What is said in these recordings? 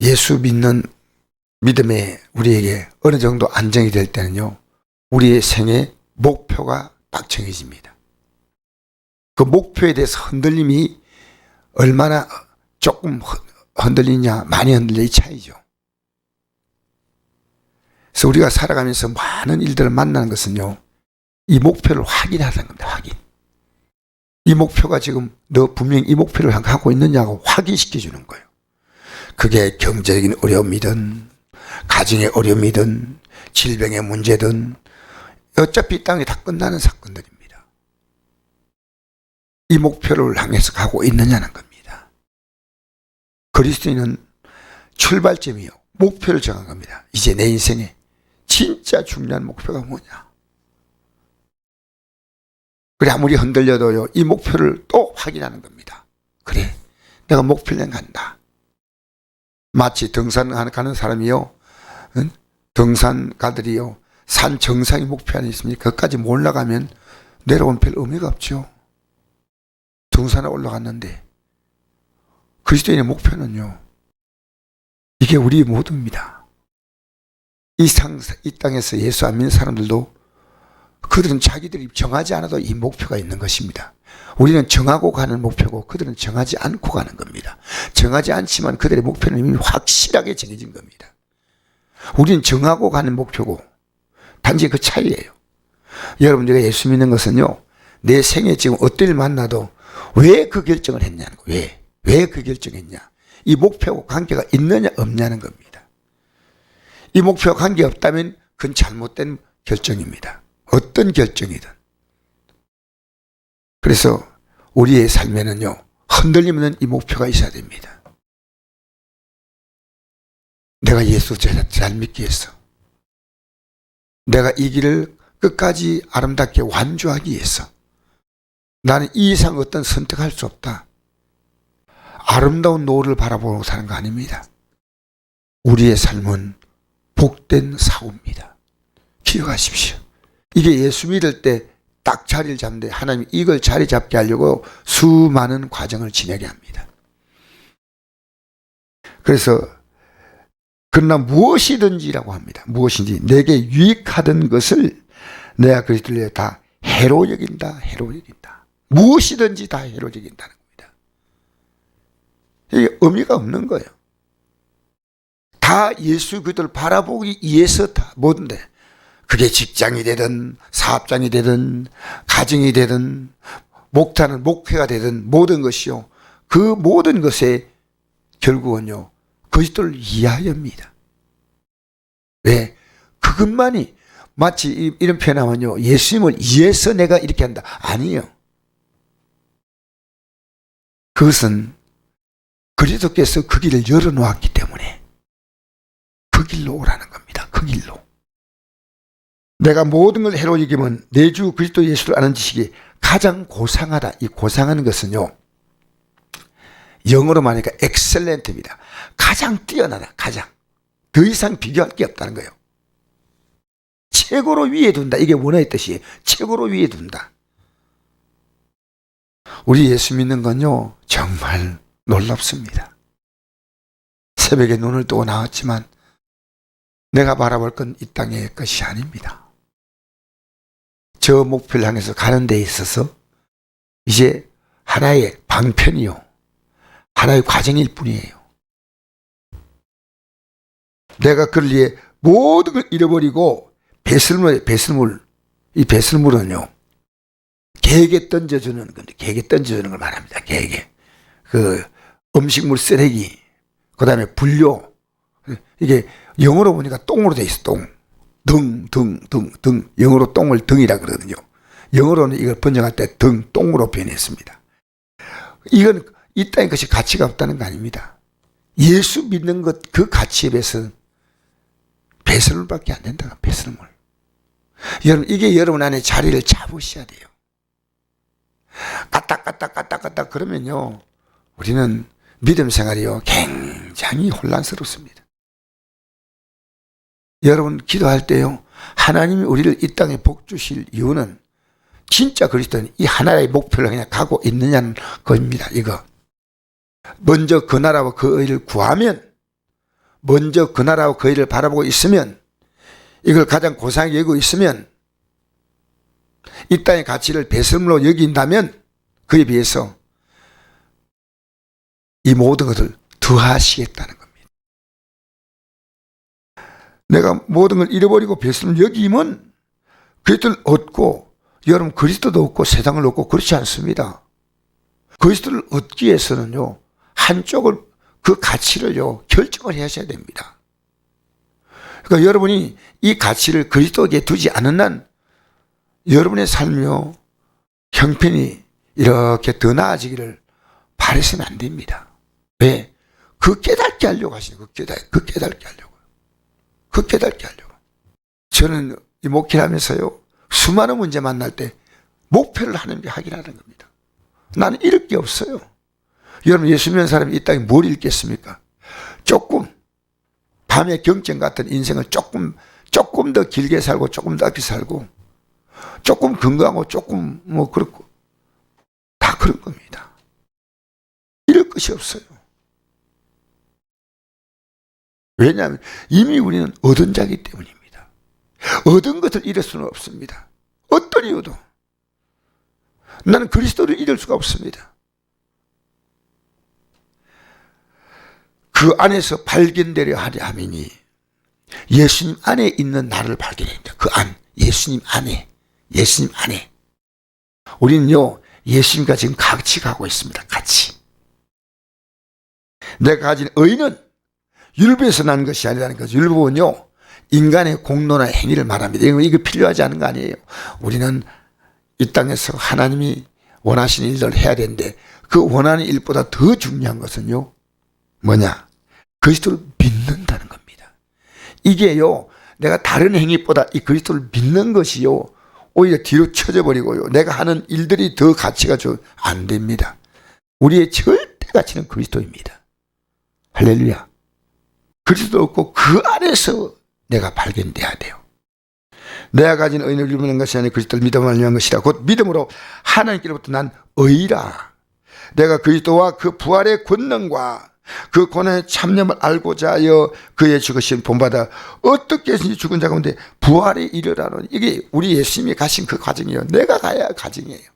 예수 믿는 믿음에 우리에게 어느 정도 안정이 될 때는요, 우리의 생애 목표가 딱 정해집니다. 그 목표에 대해서 흔들림이 얼마나 조금 흔- 흔들리냐, 많이 이 차이죠. 그래서 우리가 살아가면서 많은 일들을 만나는 것은요, 이 목표를 확인하는 겁니다, 확인. 이 목표가 지금 너 분명히 이 목표를 하고 있느냐고 확인시켜 주는 거예요. 그게 경제적인 어려움이든, 가정의 어려움이든, 질병의 문제든, 어차피 이 땅에 다 끝나는 사건들입니다. 이 목표를 향해서 가고 있느냐는 겁니다. 그리스도인은 출발점이요. 목표를 정한 겁니다. 이제 내 인생에 진짜 중요한 목표가 뭐냐. 그래, 아무리 흔들려도요, 이 목표를 또 확인하는 겁니다. 그래, 내가 목표를 간다. 마치 등산하는 가는 사람이요, 응? 등산가들이요, 산 정상이 목표 안에 있습니까? 거기까지 못 올라가면 내려온 별 의미가 없죠. 등산에 올라갔는데, 그리스도인의 목표는요, 이게 우리 모두입니다. 이 상, 이 땅에서 예수 안 믿는 사람들도 그들은 자기들이 정하지 않아도 이 목표가 있는 것입니다. 우리는 정하고 가는 목표고 그들은 정하지 않고 가는 겁니다. 정하지 않지만 그들의 목표는 이미 확실하게 정해진 겁니다. 우리는 정하고 가는 목표고 단지 그 차이예요. 여러분 제가 예수 믿는 것은요. 내 생에 지금 일 만나도 왜 그 결정을 했냐는 거. 왜? 왜 그 결정했냐? 이 목표하고 관계가 있느냐 없냐는 겁니다. 이 목표와 관계 없다면 그건 잘못된 결정입니다. 어떤 결정이든. 그래서 우리의 삶에는요, 흔들림 없는 이 목표가 있어야 됩니다. 내가 예수 잘, 잘 믿기 위해서. 내가 이 길을 끝까지 아름답게 완주하기 위해서. 나는 이 이상 어떤 선택할 수 없다. 아름다운 노을을 바라보고 사는 거 아닙니다. 우리의 삶은 복된 사고입니다. 기억하십시오. 이게 예수 믿을 때 딱 자리를 잡는데 하나님 이걸 자리 잡게 하려고 수많은 과정을 지내게 합니다. 그래서 그러나 무엇이든지라고 합니다. 무엇인지 내게 유익하던 것을 내가 그리스도를 위해 다 해로 여긴다. 해로 여긴다. 무엇이든지 다 해로 여긴다는 겁니다. 이게 의미가 없는 거예요. 다 예수 그리스도를 바라보기 위해서 다 뭐든데 그게 직장이 되든 사업장이 되든 가정이 되든 목타는 목회가 되든 모든 것이요. 그 모든 것에 결국은요. 그리스도를 위하여입니다. 왜? 그것만이 마치 이- 이런 표현하면요. 예수님을 위해서 내가 이렇게 한다. 아니에요. 그것은 그리스도께서 그 길을 열어놓았기 때문에 그 길로 오라는 겁니다. 그 길로. 내가 모든 걸 해로 이기면 내 주 그리스도 예수를 아는 지식이 가장 고상하다. 이 고상한 것은요. 영어로 말하니까 엑셀렌트입니다. 가장 뛰어나다. 가장. 더 이상 비교할 게 없다는 거예요. 최고로 위에 둔다. 이게 원어의 뜻이에요. 최고로 위에 둔다. 우리 예수 믿는 건요. 정말 놀랍습니다. 새벽에 눈을 뜨고 나왔지만 내가 바라볼 건 이 땅의 것이 아닙니다. 저 목표를 향해서 가는 데 있어서 이제 하나의 방편이요. 하나의 과정일 뿐이에요. 내가 그를 위해 모든 걸 잃어버리고 배설물, 배설물, 이 배설물은요, 개에게 던져주는 건데, 개에게 던져주는 걸 말합니다. 개에게. 그 음식물 쓰레기, 그 다음에 분료, 이게 영어로 보니까 똥으로 돼 있어, 똥. 등, 등, 등, 등. 영어로 똥을 등이라 그러거든요. 영어로는 이걸 번역할 때 등, 똥으로 표현했습니다. 이건 이 땅의 것이 가치가 없다는 거 아닙니다. 예수 믿는 것, 그 가치에 비해서 배설물밖에 안 된다. 배설물. 여러분, 이게 여러분 안에 자리를 잡으셔야 돼요. 까딱까딱 까딱까딱 그러면요. 우리는 믿음 생활이요. 굉장히 혼란스럽습니다. 여러분 기도할 때요. 하나님이 우리를 이 땅에 복 주실 이유는 진짜 그리스도는 이 하나의 목표를 그냥 가고 있느냐는 겁니다. 이거. 먼저 그 나라와 그 의를 구하면 먼저 그 나라와 그 일을 바라보고 있으면 이걸 가장 고상하게 여기고 있으면 이 땅의 가치를 배설물로 여긴다면 그에 비해서 이 모든 것을 더하시겠다는. 내가 모든 걸 잃어버리고 배설물 여기면 그리스도를 얻고 여러분 그리스도도 얻고 세상을 얻고 그렇지 않습니다. 그리스도를 얻기 위해서는요 한쪽을 그 가치를요 결정을 하셔야 됩니다. 그러니까 여러분이 이 가치를 그리스도에게 두지 않은 한 여러분의 삶이요 형편이 이렇게 더 나아지기를 바라시면 안 됩니다. 왜? 그 깨닫게 하려고 하시는 그 깨닫 그 깨닫게 하려고 그 깨닫게 하려고 저는 이 목회를 하면서요 수많은 문제 만날 때 목표를 하는 게 확인하는 겁니다. 나는 잃을 게 없어요. 여러분 예수 믿는 사람이 이 땅에 뭘 잃겠습니까? 조금 밤의 경쟁 같은 인생을 조금 조금 더 길게 살고 조금 더 짧게 살고 조금 건강하고 조금 뭐 그렇고 다 그런 겁니다. 잃을 것이 없어요. 왜냐하면 이미 우리는 얻은 자기 때문입니다. 얻은 것을 잃을 수는 없습니다. 어떤 이유도 나는 그리스도를 잃을 수가 없습니다. 그 안에서 발견되려 하려 함이니 예수님 안에 있는 나를 발견합니다. 그 안, 예수님 안에, 예수님 안에. 우리는요, 예수님과 지금 같이 가고 있습니다. 같이. 내가 가진 의는 율법에서 난 것이 아니라는 거죠. 율법은요, 인간의 공로나 행위를 말합니다. 이거, 필요하지 않은 거 아니에요. 우리는 이 땅에서 하나님이 원하시는 일들을 해야 되는데 그 원하는 일보다 더 중요한 것은요, 뭐냐? 그리스도를 믿는다는 겁니다. 이게요, 내가 다른 행위보다 이 그리스도를 믿는 것이요, 오히려 뒤로 쳐져 버리고요. 내가 하는 일들이 더 가치가 좀 안 됩니다. 우리의 절대 가치는 그리스도입니다. 할렐루야. 그리스도 없고 그 안에서 내가 발견돼야 돼요. 내가 가진 의를 이루는 것이 아니라 그리스도를 믿음을 위한 것이라 곧 믿음으로 하나님께로부터 난 의라. 내가 그리스도와 그 부활의 권능과 그 고난의 참념을 알고자 하여 그의 죽으신 본받아 어떻게 해서든지 죽은 자 가운데 부활에 이르라는 이게 우리 예수님이 가신 그 과정이에요. 내가 가야 할 과정이에요.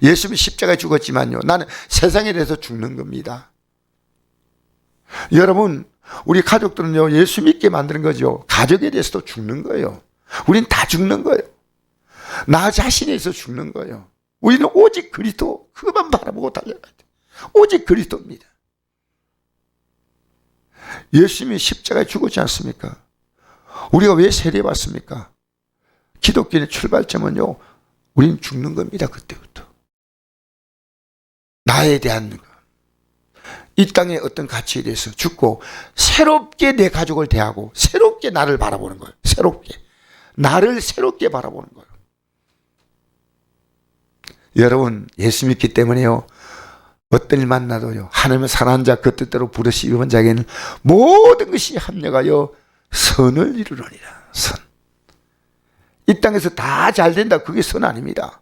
예수님이 십자가에 죽었지만요. 나는 세상에 대해서 죽는 겁니다. 여러분, 우리 가족들은요, 예수 믿게 만드는 거죠. 가족에 대해서도 죽는 거예요. 우린 다 죽는 거예요. 나 자신에 대해서 죽는 거예요. 우리는 오직 그리스도, 그것만 바라보고 달려가야 돼. 오직 그리스도입니다. 예수님이 십자가에 죽었지 않습니까? 우리가 왜 세례받습니까? 기독교의 출발점은요, 우린 죽는 겁니다, 그때부터. 나에 대한 것. 이 땅의 어떤 가치에 대해서 죽고 새롭게 내 가족을 대하고 새롭게 나를 바라보는 거예요. 새롭게. 나를 새롭게 바라보는 거예요. 여러분, 예수 믿기 때문에요. 어떤 일 만나도요. 하나님의 사랑하는 자, 그 뜻대로 부르시는 자에게는 모든 것이 합력하여 선을 이루느니라. 선. 이 땅에서 다 잘 된다. 그게 선 아닙니다.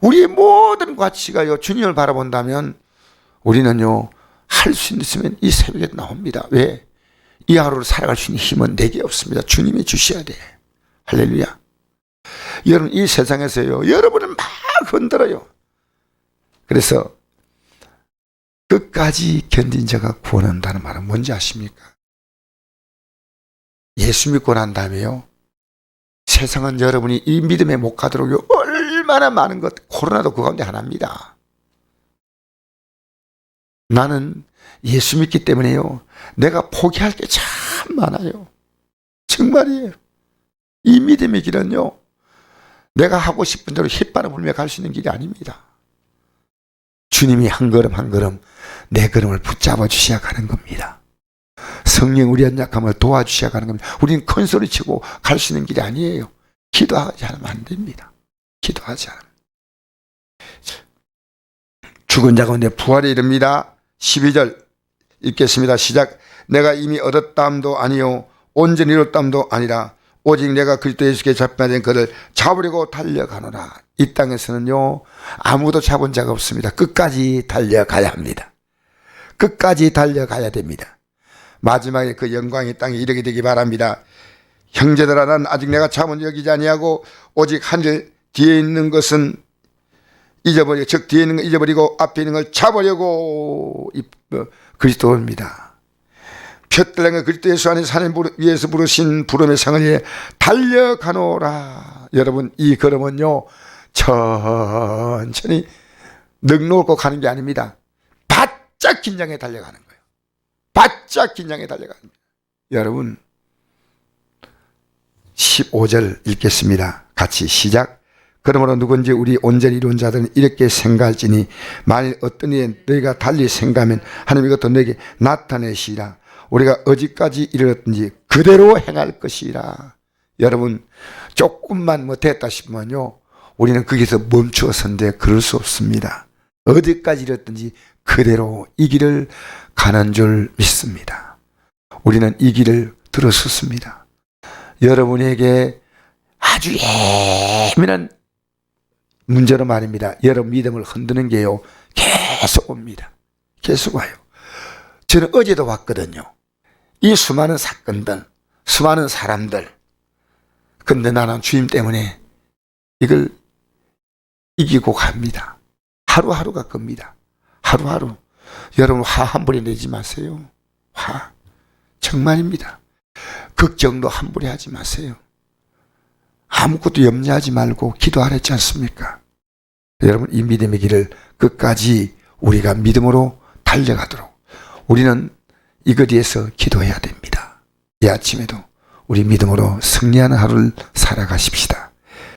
우리의 모든 가치가요, 주님을 바라본다면 우리는요, 할 수 있으면 이 새벽에 나옵니다. 왜? 이 하루를 살아갈 수 있는 힘은 내게 없습니다. 주님이 주셔야 돼. 할렐루야. 여러분, 이 세상에서요, 여러분은 막 흔들어요. 그래서 끝까지 견딘 자가 구원한다는 말은 뭔지 아십니까? 예수 믿고 난 다음에요. 세상은 여러분이 이 믿음에 못 가도록 얼마나 많은 것, 코로나도 그 가운데 하나입니다. 나는 예수 믿기 때문에요. 내가 포기할 게 참 많아요. 정말이에요. 이 믿음의 길은요. 내가 하고 싶은 대로 휘바람 불며 갈 수 있는 길이 아닙니다. 주님이 한 걸음 한 걸음 내 걸음을 붙잡아 주셔야 가는 겁니다. 성령 우리 연약함을 도와주셔야 가는 겁니다. 우리는 큰 소리 치고 갈 수 있는 길이 아니에요. 기도하지 않으면 안 됩니다. 기도하지. 죽은 자 가운데 부활에 이릅니다. 12절 읽겠습니다. 시작. 내가 이미 얻었담도 아니요 온전히 이뤘담도 아니라 오직 내가 그리스도 예수께 잡혀된 그를 잡으려고 달려가노라. 이 땅에서는요 아무도 잡은 자가 없습니다. 끝까지 달려가야 합니다. 끝까지 달려가야 됩니다. 마지막에 그 영광의 땅에 이르게 되기 바랍니다. 형제들아 난 아직 내가 참은 여기지 아니하고 오직 하늘 뒤에 있는 것은 잊어버려 즉 뒤에 있는 걸 잊어버리고 앞에 있는 걸 차버리고 이 어, 그리스도입니다. 푯들랭을 그리스도 예수 안에 산을 부르- 위에서 부르신 부름의 상을 위해 달려가노라. 여러분 이 걸음은요 천천히 넉넉고 가는 게 아닙니다. 바짝 긴장해 달려가는 거예요. 바짝 긴장해 달려가는 거예요. 여러분 15절 읽겠습니다. 같이 시작. 그러므로 누군지 우리 온전히 이룬 자들은 이렇게 생각할지니 만일 어떤 이에 너희가 달리 생각하면 하나님 이것도 너에게 나타내시라. 우리가 어디까지 이르렀든지 그대로 행할 것이라. 여러분 조금만 뭐 됐다 싶으면요. 우리는 거기서 멈추어선데 그럴 수 없습니다. 어디까지 이르렀든지 그대로 이 길을 가는 줄 믿습니다. 우리는 이 길을 들어섰습니다. 여러분에게 아주 예민한 문제로 말입니다. 여러분 믿음을 흔드는 게요. 계속 옵니다. 계속 와요. 저는 어제도 왔거든요. 이 수많은 사건들, 수많은 사람들. 근데 나는 주님 때문에 이걸 이기고 갑니다. 하루하루가 겁니다. 하루하루. 여러분 화 함부로 내지 마세요. 화. 정말입니다. 걱정도 함부로 하지 마세요. 아무것도 염려하지 말고 기도하랬지 않습니까? 여러분 이 믿음의 길을 끝까지 우리가 믿음으로 달려가도록 우리는 위해서 기도해야 됩니다. 이 아침에도 우리 믿음으로 승리하는 하루를 살아가십시다.